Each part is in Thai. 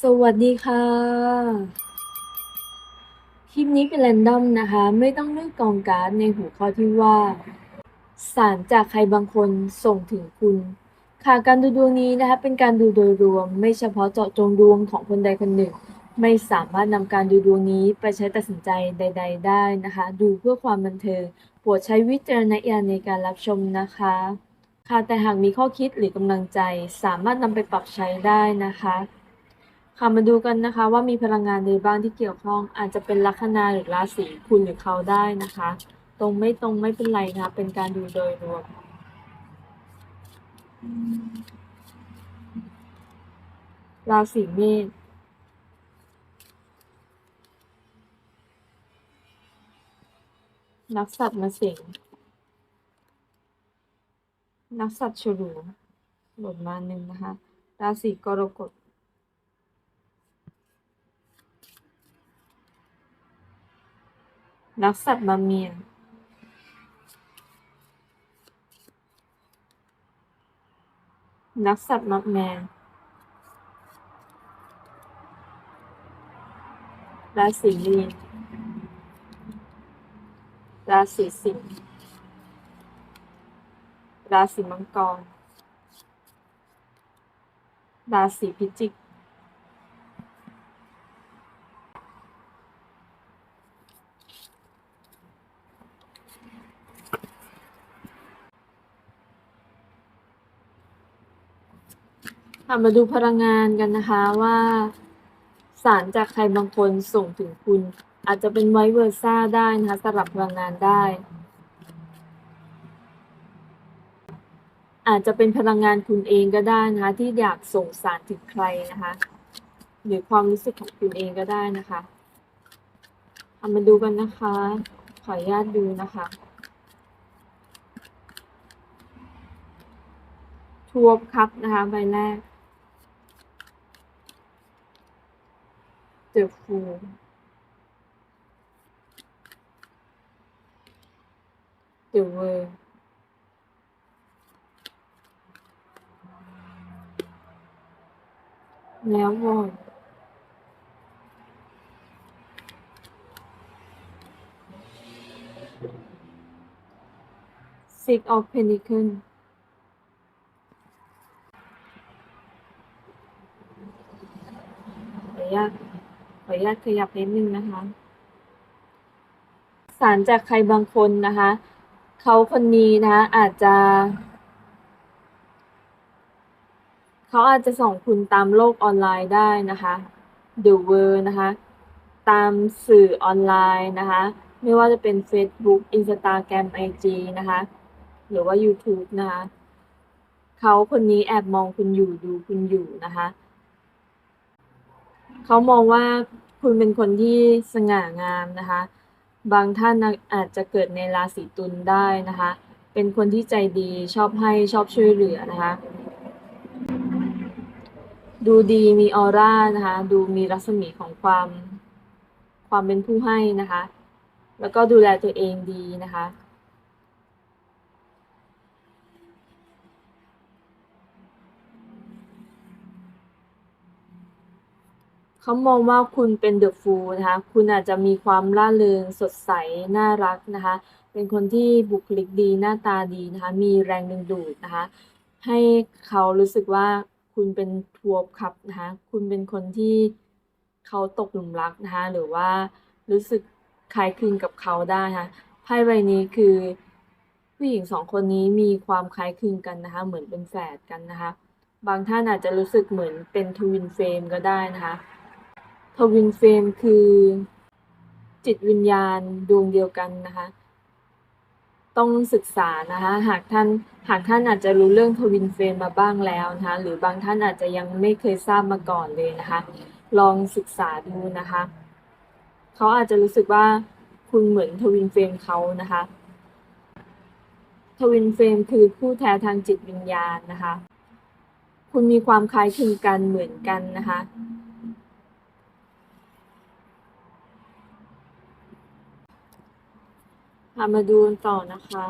สวัสดีค่ะ คลิปนี้เป็นแรนดอมนะคะ ไม่ต้องเลือกกองการ์ดในหัวข้อที่ว่า สารจากใครบางคนส่งถึงคุณ ค่ะการดูดวงนี้นะคะ เป็นการดูโดยรวม ไม่เฉพาะเจาะจงดวงของคนใดคนหนึ่ง ไม่สามารถนำการดูดวงนี้ไปใช้ตัดสินใจใด ๆ ได้นะคะ ดูเพื่อความบันเทิงโปรดใช้วิจารณญาณในการรับชมนะคะ ค่ะแต่หากมีข้อคิดหรือกำลังใจ สามารถนำไปปรับใช้ได้นะคะ ค่ะมาดูกันนะคะว่ามีพลังงานใดบ้างที่เกี่ยวข้อง อาจจะเป็นลัคนาหรือราศีคุณหรือเขาได้นะคะ ตรงไม่ตรงไม่เป็นไรนะคะเป็นการดูโดยรวมราศีเมษนักสัตว์มาสิงนักสัตว์ฉลูหล่นมาหนึ่งนะคะ ราศีกรกฎ นักสัตว์มาเมียนักสัตว์มาแมน ราศีมีน ราศีสิงห์ ราศีมังกร ราศีพิจิก มาดูพลังงานกันนะคะว่า สารจากใครบางคนส่งถึงคุณ อาจจะเป็นไวเวอร์ซ่าได้นะคะสลับพลังงานได้ อาจจะเป็นพลังงานคุณเองก็ได้นะคะที่อยากส่งสารถึงใครนะคะ หรือความรู้สึกของคุณเองก็ได้นะคะเอามาดูกันนะคะ ขออนุญาตดูนะคะทวบครับนะคะใบแรก The Fool The World แล้ววอน Six of Pentacles ขออนุญาตข ออนุญาตขยับนิดนึงนะคะ สารจากใครบางคนนะคะ เขาคนนี้นะอาจจะ เขาอาจจะส่องคุณตามโลกออนไลน์ได้นะคะ The World นะคะ ตามสื่อออนไลน์นะคะ ไม่ว่าจะเป็น Facebook Instagram IG นะคะ หรือว่า YouTube นะคะ เขาคนนี้แอบมองคุณอยู่ดูคุณอยู่นะคะ เขามองว่าคุณเป็นคนที่สง่างามนะคะ บางท่านอาจจะเกิดในราศีตุลได้นะคะ เป็นคนที่ใจดีชอบให้ชอบช่วยเหลือนะคะ ดูดีมีออร่านะคะ ดูมีรัศมีของความความเป็นผู้ให้นะคะ แล้วก็ดูแลตัวเองดีนะคะ เขามองว่าคุณเป็นเดอะฟูลนะคะ คุณอาจจะมีความร่าเริงสดใส น่ารักนะคะ เป็นคนที่บุคลิกดี หน้าตาดีนะคะ มีแรงดึงดูดนะคะ ให้เขารู้สึกว่าคุณเป็นทัวร์คับนะคะ คุณเป็นคนที่เขาตกหลุมรักนะคะ หรือว่ารู้สึกคล้ายคลึงกับเขาได้ค่ะไพ่ใบนี้คือผู้หญิงสองคนนี้มีความคล้ายคลึงกันนะคะ เหมือนเป็นแฝดกันนะคะ บางท่านอาจจะรู้สึกเหมือนเป็นทวินเฟรมก็ได้นะคะ ทวินเฟรมคือจิตวิญญาณดวงเดียวกันนะคะ ต้องศึกษานะคะ หากท่านหากท่านอาจจะรู้เรื่องทวินเฟรมมาบ้างแล้วนะคะหรือบางท่านอาจจะยังไม่เคยทราบมาก่อนเลยนะคะ ลองศึกษาดูนะคะเขาอาจจะรู้สึกว่าคุณเหมือนทวินเฟรมเขานะคะทวินเฟรมคือคู่แท้ทางจิตวิญญาณนะคะ คุณมีความคล้ายคลึงกันเหมือนกันนะคะามาดูต่อนะคะ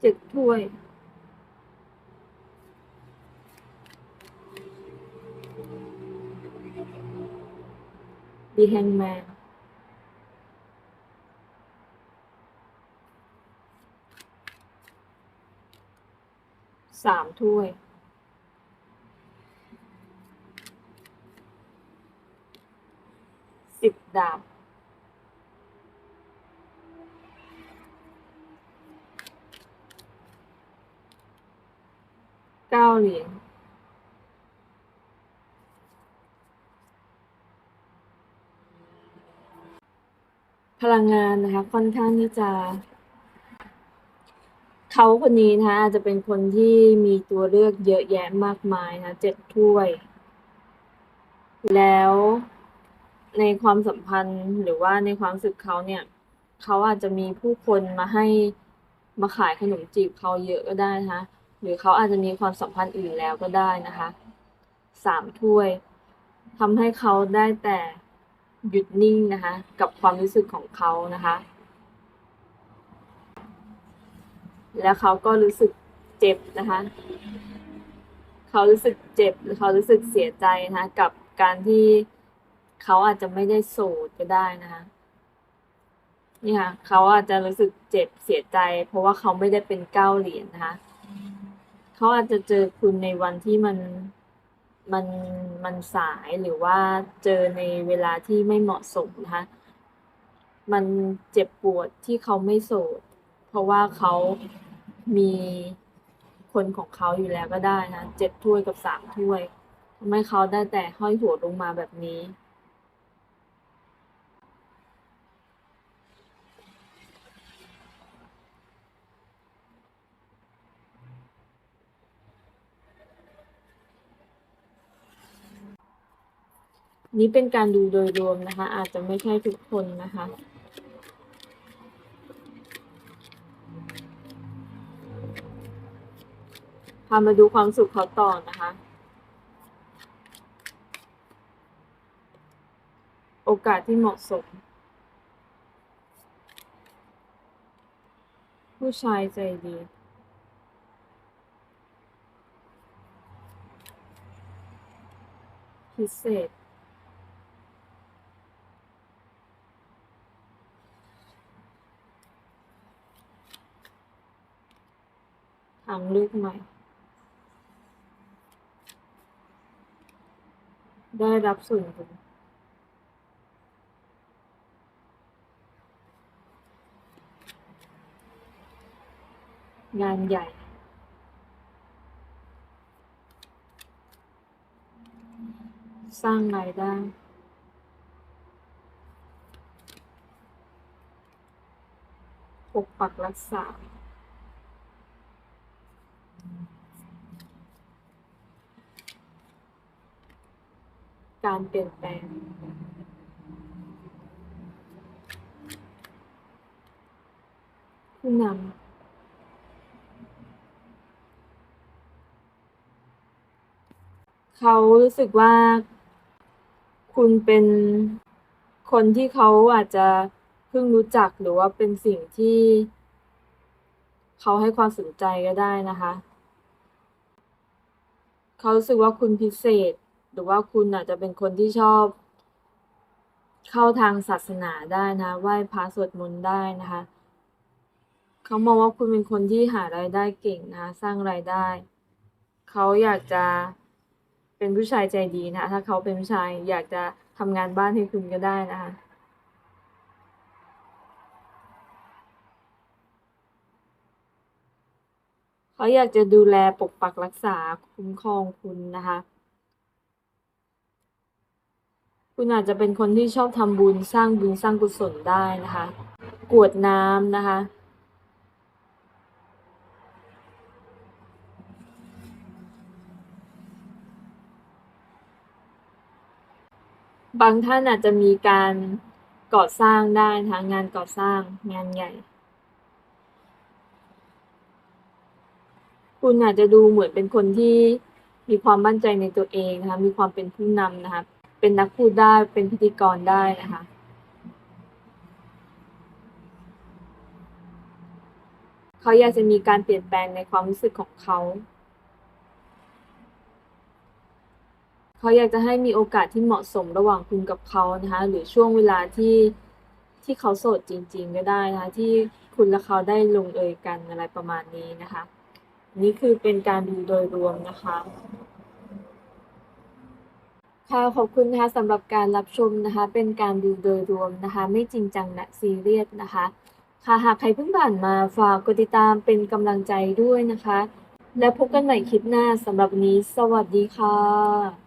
เจ็ดถ้วยดีแฮงแมนสามถ้วย สิบ ดาบ เก้าเหรียญพลังงานนะคะ ค่อนข้างที่จะเขาคนนี้นะคะอาจจะเป็นคนที่มีตัวเลือกเยอะแยะมากมายนะเจ็ดถ้วย แล้ว ในความสัมพันธ์หรือว่าในความรู้สึกเขาเนี่ย เขาอาจจะมีผู้คนมาให้มาขายขนมจีบเขาเยอะก็ได้นะคะหรือเขาอาจจะมีความสัมพันธ์อื่นแล้วก็ได้นะคะสามถ้วยทำให้เขาได้แต่หยุดนิ่งนะคะ กับความรู้สึกของเขานะคะ แล้วเขาก็รู้สึกเจ็บนะคะ เขารู้สึกเจ็บหรือเขารู้สึกเสียใจนะคะ กับการที่ เขาอาจจะไม่ได้โสดก็ได้นะคะนี่ค่ะเขาอาจจะรู้สึกเจ็บเสียใจ เพราะว่าเขาไม่ได้เป็นเก้าเหรียญนะคะเขาอาจจะเจอคุณในวันที่มันมันมันสายหรือว่าเจอในเวลาที่ไม่เหมาะสมนะคะมันเจ็บปวดที่เขาไม่โสด เพราะว่าเขามีคนของเขาอยู่แล้วก็ได้นะเจ็ดถ้วยกับสามถ้วยทำให้เขาได้แต่ห้อยหัวลงมาแบบนี้ นี่เป็นการดูโดยรวมนะคะ อาจจะไม่ใช่ทุกคนนะคะ พามาดูความสุขเขาต่อนะคะ โอกาสที่เหมาะสม ผู้ชายใจดีพิเศษางลือกใหม่ ได้รับส่วนบุญงานใหญ่ สร้างรายได้ปกปักรักษา การเปลี่ยนแปลง ผู้นำเขารู้สึกว่าคุณเป็นคนที่เขาอาจจะเพิ่งรู้จักหรือว่าเป็นสิ่งที่เขาให้ความสนใจก็ได้นะคะ เขารู้สึกว่าคุณพิเศษ หรือว่าคุณอาจจะเป็นคนที่ชอบ เข้าทางศาสนาได้นะไหว้พระสวดมนต์ได้นะคะเขามองว่าคุณเป็นคนที่หารายได้เก่งนะคะสร้างรายได้เขาอยากจะเป็นผู้ชายใจดีนะคะถ้าเขาเป็นผู้ชายอยากจะทำงานบ้านให้คุณก็ได้นะคะเขาอยากจะดูแลปกปักรักษาคุ้มครองคุณนะคะ คุณอาจจะเป็นคนที่ชอบทำบุญสร้างบุญสร้างกุศลได้นะคะ กวดน้ำนะคะ บางท่านอาจจะมีการก่อสร้างได้นะคะงานก่อสร้างงานใหญ่ คุณอาจจะดูเหมือนเป็นคนที่มีความมั่นใจในตัวเองนะคะ มีความเป็นผู้นำนะคะ เป็นนักพูดได้เป็นพิธีกรได้นะคะเขาอยากจะมีการเปลี่ยนแปลงในความรู้สึกของเขาเขาอยากจะให้มีโอกาสที่เหมาะสมระหว่างคุณกับเขานะคะหรือช่วงเวลาที่ที่เขาโสดจริง ๆ ก็ได้นะคะที่คุณและเขาได้ลงเอยกันอะไรประมาณนี้นะคะ นี่คือเป็นการดูโดยรวมนะคะ ค่ะขอบคุณนะคะสำหรับการรับชมนะคะ เป็นการดูโดยรวมนะคะ ไม่จริงจังนะซีเรียสนะคะ ค่ะหากใครเพิ่งผ่านมาฝากกดติดตามเป็นกำลังใจด้วยนะคะ แล้วพบกันใหม่คลิปหน้าสำหรับวันนี้ สวัสดีค่ะ